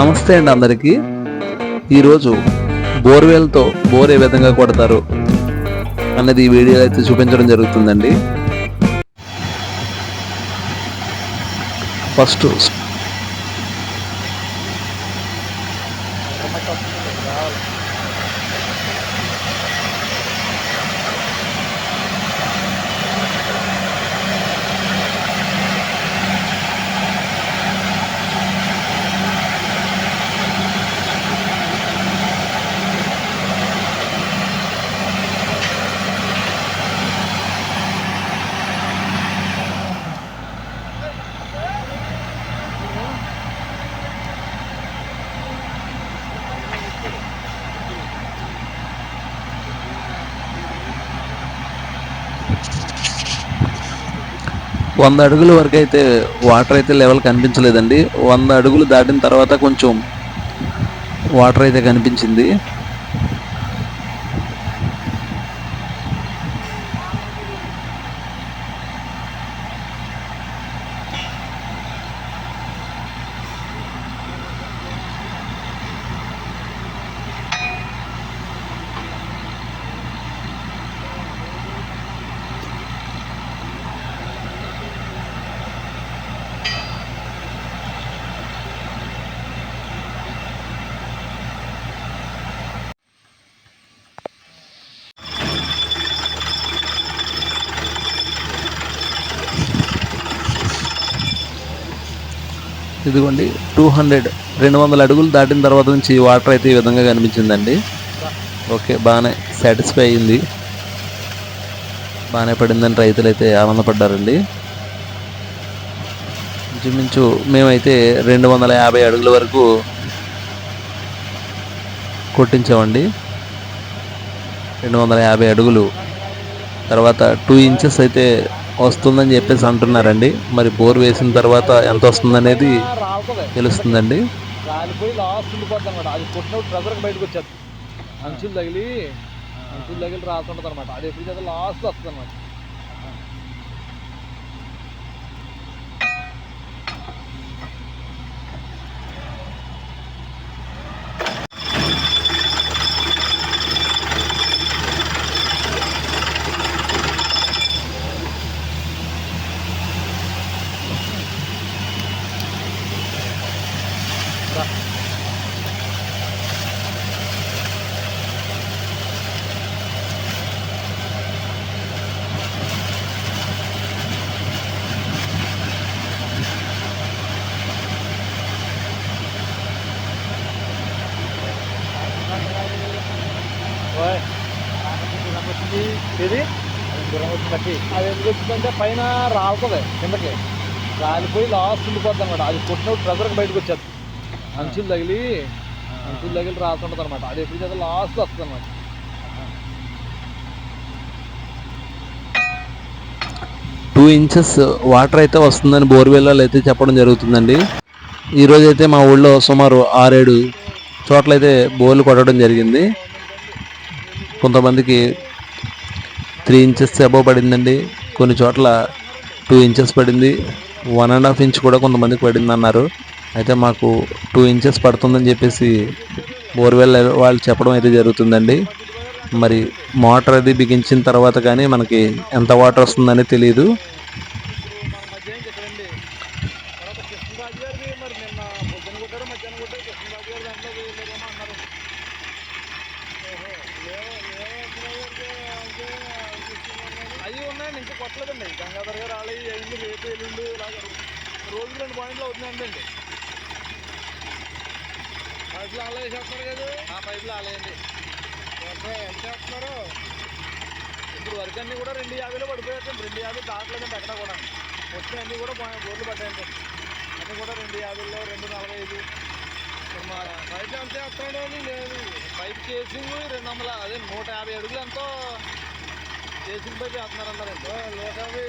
నమస్తే అండి అందరికీ. ఈరోజు బోర్వెల్తో బోర్ ఏ విధంగా కొడతారు అన్నది ఈ వీడియో అయితే చూపించడం జరుగుతుందండి. ఫస్ట్ వంద అడుగుల వరకు అయితే వాటర్ అయితే లెవెల్ కనిపించలేదండి. వంద అడుగులు దాటిన తర్వాత కొంచెం వాటర్ అయితే కనిపించింది. ఇదిగోండి టూ హండ్రెడ్ రెండు వందల అడుగులు దాటిన తర్వాత నుంచి వాటర్ అయితే ఈ విధంగా కనిపించిందండి. ఓకే బాగానే సాటిస్ఫై అయింది. బాగానే పడిందని రైతులు అయితే ఆనందపడ్డారండి. ఇంచుమించు మేమైతే రెండు వందల యాభై అడుగుల వరకు కొట్టించామండి. రెండు వందల యాభై అడుగులు. తర్వాత టూ ఇంచెస్ అయితే వస్తుందని చెప్పేసి అంటున్నారండి. మరి బోర్ వేసిన తర్వాత ఎంత వస్తుందనేది రావుతుంది తెలుస్తుందండి. రాలిపోయి లాస్ట్ ఉండిపోద్ది అనమాట. అది కొట్టినప్పుడు ప్రెజర్కి బయటకు వచ్చేది. అంచులు తగిలి అంచులు తగిలి రాస్తుంటది అనమాట అది ఎప్పుడు చేస్తే లాస్ట్ వస్తుంది అనమాట ఇది. అది ఎందుకు వచ్చిందంటే పైన రాలుతుంది కిందకి. రాలిపోయి లాస్ట్ ఉండిపోద్ది అనమాట అది పుట్టినప్పుడు ప్రెజర్కి బయటకు వచ్చేది. అంచులు తగిలి అంచులు తగిలి రాస్తుంటుంది అనమాట అది ఎప్పుడు చేస్తే లాస్ట్ వస్తుంది అనమాట టూ ఇంచెస్ వాటర్ అయితే వస్తుందని బోర్వెల్లలో అయితే చెప్పడం జరుగుతుందండి. ఈరోజు అయితే మా ఊళ్ళో సుమారు ఆరేడు చోట్లయితే బోర్లు కొట్టడం జరిగింది. కొంతమందికి త్రీ ఇంచెస్ అబవ్ పడిందండి. కొన్ని చోట్ల టూ ఇంచెస్ పడింది. వన్ అండ్ హాఫ్ ఇంచ్ కూడా కొంతమందికి పడింది అన్నారు అయితే మాకు టూ ఇంచెస్ పడుతుందని చెప్పేసి బోర్వెల్ వాళ్ళు చెప్పడం అయితే జరుగుతుందండి. మరి మోటార్ అది బిగించిన తర్వాత కానీ మనకి ఎంత వాటర్ వస్తుందని తెలియదు ఇంకా కొట్టలేదండి. గంగాధర్ గారు ఆలయ అయింది రేపు ఎల్లుండి ఇలాగ రోజు రెండు పాయింట్లు అవుతున్నాయండి. పైపులు ఆలయ చేస్తున్నారు కదా. ఆ పైపులు ఆలయండి ఎంత చేస్తున్నారు? ఇప్పుడు వరకు అన్నీ కూడా రెండు యాభైలో పడిపోయాయండి. రెండు యాభై దాటలేదండి ఎక్కడ కూడా. వచ్చిన అన్నీ కూడా బోర్లు పడ్డాయండి. అన్నీ కూడా రెండు యాభైలో రెండు నలభై ఐదు పైపు ఎంత చేస్తున్నాడు లేదు పైప్ కేసింగ్ రెండు వందల అదే నూట యాభై అడుగులు ఎంతో కేసింగ్ పైపు వేస్తున్నారు అన్నారండి నూట యాభై